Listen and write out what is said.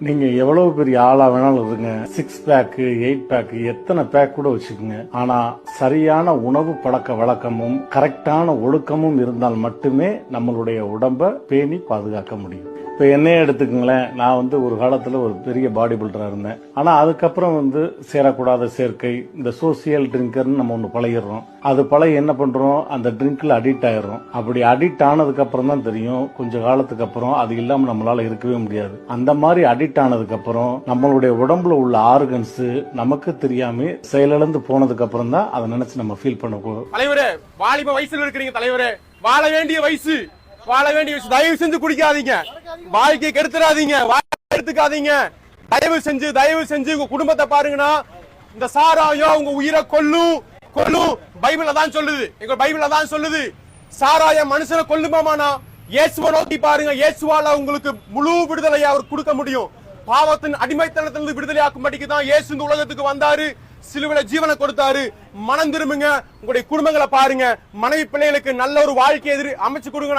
நீங்க எவ்வளவு பெரிய ஆளா வேணாலும் இருங்க. சிக்ஸ் பேக்கு எயிட் பேக்கு எத்தனை பேக் கூட வச்சுக்கோங்க. ஆனா சரியான உணவு பழக்க வழக்கமும் கரெக்டான ஒழுக்கமும் இருந்தால் மட்டுமே நம்மளுடைய உடம்ப பேணி பாதுகாக்க முடியும். இப்ப என்னையே எடுத்துக்கங்களேன். நான் வந்து ஒரு காலத்துல ஒரு பெரிய பாடி பில்டரா இருந்தேன். ஆனா அதுக்கப்புறம் வந்து சேரக்கூடாத சேர்க்கை இந்த சோசியல் ட்ரிங்கர்னு நம்ம ஒண்ணு பழகிடுறோம். அது பழகி என்ன பண்றோம்? அந்த ட்ரிங்க்ல அடிக்ட் ஆயிடுறோம். அப்படி அடிக்ட் ஆனதுக்கு அப்புறம் தான் தெரியும். கொஞ்ச காலத்துக்கு அப்புறம் அது இல்லாம நம்மளால இருக்கவே முடியாது. அந்த மாதிரி அடிக்ட் ஆனதுக்கு அப்புறம் நம்மளுடைய உடம்புல உள்ள ஆர்கன்ஸ் நமக்கு தெரியாம செயலிழந்து போனதுக்கு அப்புறம் தான் அதை நினைச்சு நம்ம ஃபீல் பண்ண போ- தலைவரே வாலிப வயசுல இருக்கிறீங்க தலைவரே. வாழ வேண்டிய வயசு. வாழ வேண்டிய வயசு. தயவு செஞ்சு குடிக்காதீங்க. வாழ்க்கையை கெடுத்துடாதீங்க வாழ்க்கை எடுத்துக்காதீங்க தயவு செஞ்சு தயவு செஞ்சு உங்க குடும்பத்தை பாருங்கன்னா இந்த சாராயம் உங்க உயிரை கொல்லும் கொல்லும் பைபிள்ல தான் சொல்லுது. எங்க பைபிள்ல தான் சொல்லுது. சாராயம் மனுஷனை கொல்லுமாமானா இயேசுவை நோக்கி பாருங்க. இயேசுவால உங்களுக்கு முழு விடுதலையை அவர் கொடுக்க முடியும். பாவத்தின் அடிமைத்தனத்திலிருந்து விடுதலையாக்கும்படிக்கு தான் இயேசு இந்த உலகத்துக்கு வந்தாரு. சிலுவில ஜீவனை கொடுத்தாரு. மனம் திரும்புங்க. உங்களுடைய குடும்பங்களை பாருங்க. மனைவி பிள்ளைகளுக்கு நல்ல ஒரு வாழ்க்கை எதிர் அமைச்சு கொடுங்க